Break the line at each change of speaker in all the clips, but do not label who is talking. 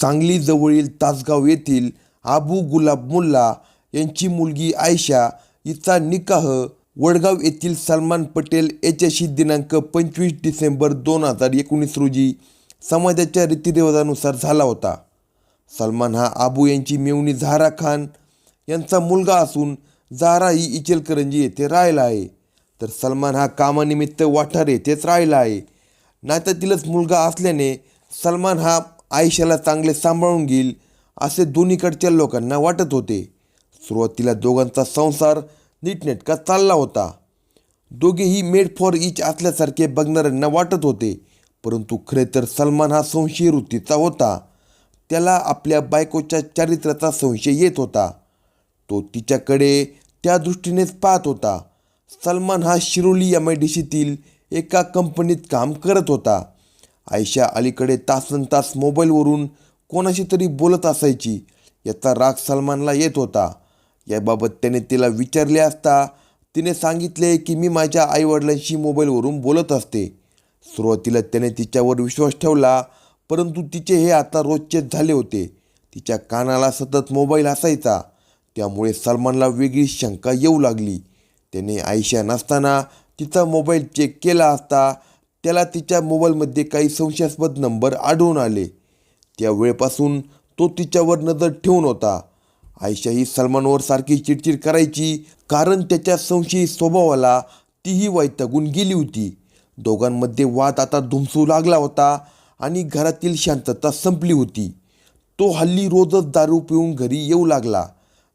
सांगलीजवळील तासगाव येथील आबू गुलाब मुल्ला यांची मुलगी आयशा हिचा निकाह वडगाव येथील सलमान पटेल याच्याशी दिनांक पंचवीस डिसेंबर दोन हजार एकोणीस रोजी समाजाच्या रीतिरिवाजानुसार झाला होता. सलमान हा आबू यांची मेवणी झारा खान यांचा मुलगा असून झारा ही इचलकरंजी येथे राहिला आहे. तर सलमान हा कामानिमित्त वाठार येथेच राहिला आहे. नात्यातीलच मुलगा असल्याने सलमान हा आयशाला चांगले सांभाळून घेईल असे दोन्हीकडच्या लोकांना वाटत होते. सुरुवातीला दोघांचा संसार नीटनेटका चालला होता. दोघेही मेड फॉर इच असल्यासारखे बघणाऱ्यांना वाटत होते परंतु खरे तर सलमान हा संशय वृत्तीचा होता. त्याला आपल्या बायकोच्या चारित्र्याचा संशय येत होता. तो तिच्याकडे त्या दृष्टीनेच पाहत होता. सलमान हा शिरोली या मेडिशीतील एका कंपनीत काम करत होता. आयशा अलीकडे तासन तास मोबाईलवरून कोणाशी तरी बोलत असायची. याचा राग सलमानला येत होता. याबाबत त्याने तिला विचारले असता तिने सांगितले की मी माझ्या आईवडिलांशी मोबाईलवरून बोलत असते. सुरुवातीला त्याने तिच्यावर विश्वास ठेवला परंतु तिचे हे आता रोजचेच झाले होते. तिच्या कानाला सतत मोबाईल असायचा. त्यामुळे सलमानला वेगळी शंका येऊ लागली. त्याने आयशा नसताना तिचा मोबाईल चेक केला असता त्याला तिच्या मोबाईलमध्ये काही संशयास्पद नंबर आढळून आले. त्या वेळपासून तो तिच्यावर नजर ठेवून होता. आयशा ही सलमानवर सारखी चिडचिड करायची कारण त्याच्या संशयी स्वभावाला तीही वैतागून गेली होती. दोघांमध्ये वाद आता धुमसू लागला होता आणि घरातील शांतता संपली होती. तो हल्ली रोजच दारू पिऊन घरी येऊ लागला.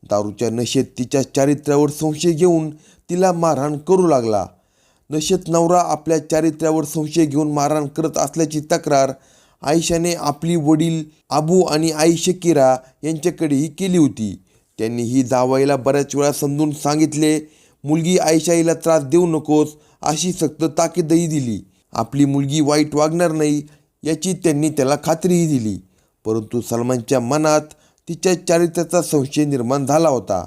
दारूच्या नशेत तिच्या चारित्र्यावर संशय घेऊन तिला मारहाण करू लागला. नशेत नवरा आपल्या चारित्र्यावर संशय घेऊन मारहाण करत असल्याची तक्रार आयशाने आपली वडील आबू आणि आई शकीरा यांच्याकडेही केली होती. त्यांनी ही जावाईला बऱ्याच वेळा समजून सांगितले मुलगी आयशाईला त्रास देऊ नकोस अशी सक्त ताकीदही दिली. आपली मुलगी वाईट वागणार नाही याची त्यांनी त्याला खात्रीही दिली. परंतु सलमानच्या मनात तिच्या चारित्र्याचा संशय निर्माण झाला होता.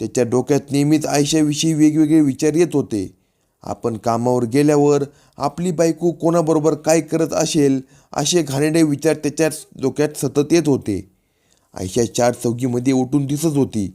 त्याच्या डोक्यात नेहमीच आयशाविषयी वेगवेगळे विचार येत होते. आपण कामावर गेल्यावर आपली बायको कोणाबरोबर काय करत असेल असे घाणेडे विचार त्याच्या डोक्यात सतत येत होते. आयशा चार चौकीमध्ये उठून दिसत होती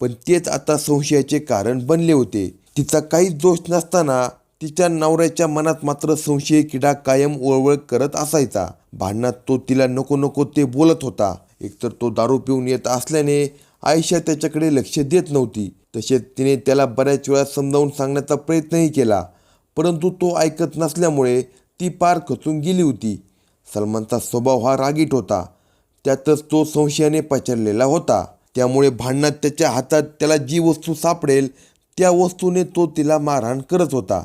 पण तेच आता संशयाचे कारण बनले होते. तिचा काहीच दोष नसताना तिच्या नवऱ्याच्या मनात मात्र संशय किडा कायम ओळवळ करत असायचा. भांडणात तो तिला नको नको ते बोलत होता. एकतर तो दारू पिऊन येत असल्याने आयशा त्याच्याकडे लक्ष देत नव्हती. तसेच तिने त्याला बऱ्याच वेळा समजावून सांगण्याचा प्रयत्नही केला. परंतु तो ऐकत नसल्यामुळे ती पार खचून गेली होती. सलमानचा स्वभाव हा रागीट होता. त्यातच तो संशयाने पचरलेला होता. त्यामुळे भांडणात त्याच्या हातात त्याला जी वस्तू सापडेल त्या वस्तूने तो तिला मारहाण करत होता.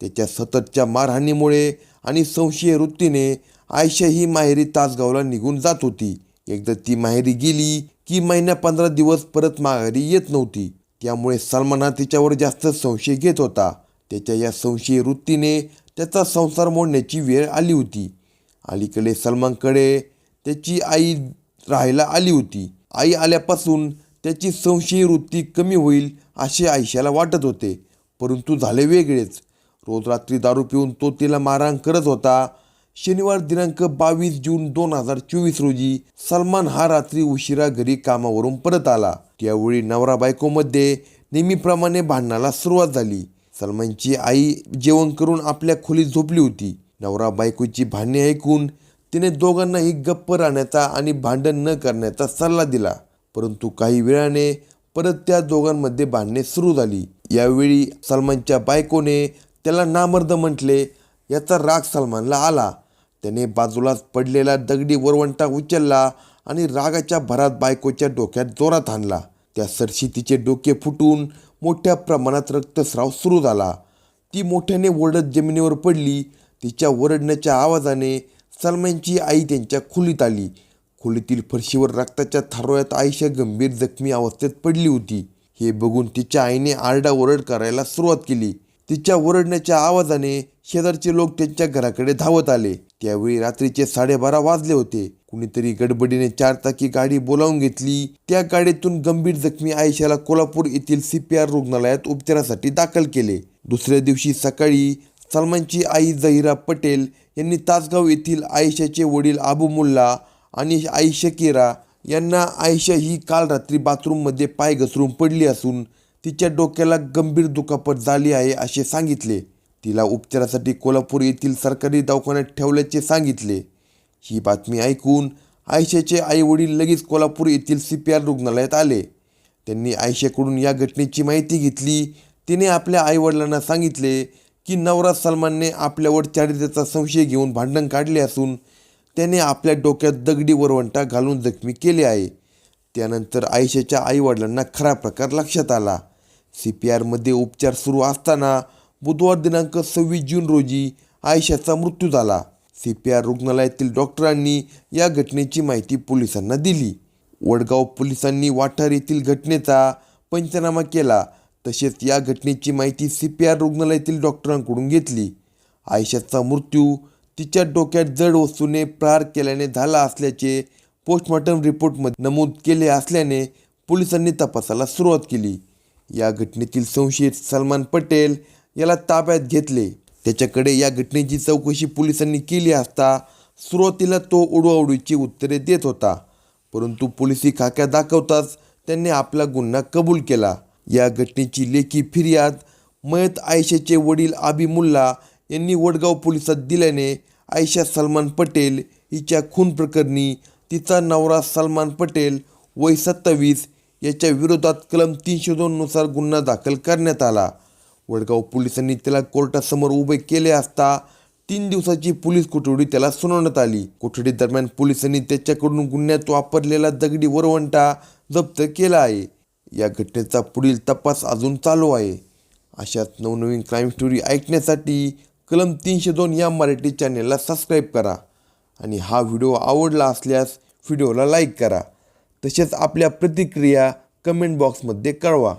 त्याच्या सततच्या मारहाणीमुळे आणि संशय वृत्तीने आयशा ही माहेरी तासगावला निघून जात होती. एकदा ती माहेरी गेली की महिन्या पंधरा दिवस परत माघारी येत नव्हती. त्यामुळे सलमान हा तिच्यावर जास्त संशय घेत होता. त्याच्या या संशयी वृत्तीने त्याचा संसार मोडण्याची वेळ आली होती. अलीकडे सलमानकडे त्याची आई राहायला आली होती. आई आल्यापासून त्याची संशयी वृत्ती कमी होईल असे आयशाला वाटत होते. परंतु झाले वेगळेच. रोज रात्री दारू पिऊन तो तिला मारहाण करत होता. शनिवार दिनांक बावीस जून दोन हजार चोवीस रोजी सलमान हा रात्री उशिरा घरी कामावरून परत आला. त्यावेळी नवरा बायकोमध्ये नेहमीप्रमाणे भांडणाला सुरुवात झाली. सलमानची आई जेवण करून आपल्या खोलीत झोपली होती. नवरा बायकोची भांडणे ऐकून तिने दोघांनाही गप्प राहण्याचा आणि भांडण न करण्याचा सल्ला दिला. परंतु काही वेळाने परत त्या दोघांमध्ये भांडणे सुरू झाली. यावेळी सलमानच्या बायकोने त्याला नामर्द म्हटले याचा राग सलमानला आला. त्याने बाजूलाच पडलेला दगडी वरवंटा उचलला आणि रागाच्या भरात बायकोच्या डोक्यात जोरात आणला. त्या सरशी तिचे डोके फुटून मोठ्या प्रमाणात रक्तस्राव सुरू झाला. ती मोठ्याने ओरडत जमिनीवर पडली. तिच्या ओरडण्याच्या आवाजाने सलमानची आई त्यांच्या खोलीत आली. खोलीतील फरशीवर रक्ताच्या थारोळ्यात आईशा गंभीर जखमी अवस्थेत पडली होती. हे बघून तिच्या आईने आरडाओरड करायला सुरुवात केली. तिच्या ओरडण्याच्या आवाजाने शेजारचे लोक त्यांच्या घराकडे धावत आले. त्यावेळी रात्रीचे साडेबारा वाजले होते. कुणीतरी गडबडीने चार चाकी गाडी बोलावून घेतली. त्या गाडीतून गंभीर जखमी आयशाला कोल्हापूर येथील सी पी आर रुग्णालयात उपचारासाठी दाखल केले. दुसऱ्या दिवशी सकाळी सलमानची आई जहिरा पटेल यांनी तासगाव येथील आयशाचे वडील आबू मुल्ला आणि आई शकीरा यांना आयशा ही काल रात्री बाथरूममध्ये पाय घसरून पडली असून तिच्या डोक्याला गंभीर दुखापत झाली आहे असे सांगितले. तिला उपचारासाठी कोल्हापूर येथील सरकारी दवाखान्यात ठेवल्याचे सांगितले. ही बातमी ऐकून आयशाचे आईवडील लगेच कोल्हापूर येथील सी पी आर रुग्णालयात आले. त्यांनी आयशाकडून या घटनेची माहिती घेतली. तिने आपल्या आईवडिलांना सांगितले की नवरा सलमानने आपल्यावर चारित्र्याचा संशय घेऊन भांडण काढले असून त्याने आपल्या डोक्यात दगडी वरवंटा घालून जखमी केले आहे. त्यानंतर आयशाच्या आईवडिलांना खरा प्रकार लक्षात आला. सी पी आरमध्ये उपचार सुरू असताना बुधवार दिनांक सव्वीस जून रोजी आयशाचा मृत्यू झाला. सी पी आर रुग्णालयातील डॉक्टरांनी या घटनेची माहिती पोलिसांना दिली. वडगाव पोलिसांनी वाठार येथील घटनेचा पंचनामा केला. तसेच या घटनेची माहिती सी पी आर रुग्णालयातील डॉक्टरांकडून घेतली. आयशाचा मृत्यू तिच्या डोक्यात जड वस्तूने प्रहार केल्याने झाला असल्याचे पोस्टमॉर्टम रिपोर्टमध्ये नमूद केले असल्याने पोलिसांनी तपासाला सुरुवात केली. या घटनेतील संशयित सलमान पटेल याला ताब्यात घेतले. त्याच्याकडे या घटनेची चौकशी पोलिसांनी केली असता सुरुवातीला तो उडवाउडीची उत्तरे देत होता. परंतु पोलिसी खाक्या दाखवताच त्यांनी आपला गुन्हा कबूल केला. या घटनेची लेखी फिर्याद मयत आयशाचे वडील आबी मुल्ला यांनी वडगाव पोलिसात दिल्याने आयशा सलमान पटेल हिच्या खून प्रकरणी तिचा नवरा सलमान पटेल वय सत्तावीस याच्या विरोधात कलम तीनशे दोननुसार गुन्हा दाखल करण्यात आला. वडगाव पोलिसांनी त्याला कोर्टासमोर उभे केले असता तीन दिवसाची पोलीस कोठडी त्याला सुनावण्यात आली. कोठडी दरम्यान पोलिसांनी त्याच्याकडून गुन्ह्यात वापरलेला दगडी वरवंटा जप्त केला आहे. या घटनेचा पुढील तपास अजून चालू आहे. अशाच नवनवीन क्राईम स्टोरी ऐकण्यासाठी कलम तीनशे दोन या मराठी चॅनेलला सबस्क्राईब करा आणि हा व्हिडिओ आवडला असल्यास व्हिडिओला लाईक करा. तसेच आपल्या प्रतिक्रिया कमेंट बॉक्समध्ये कळवा.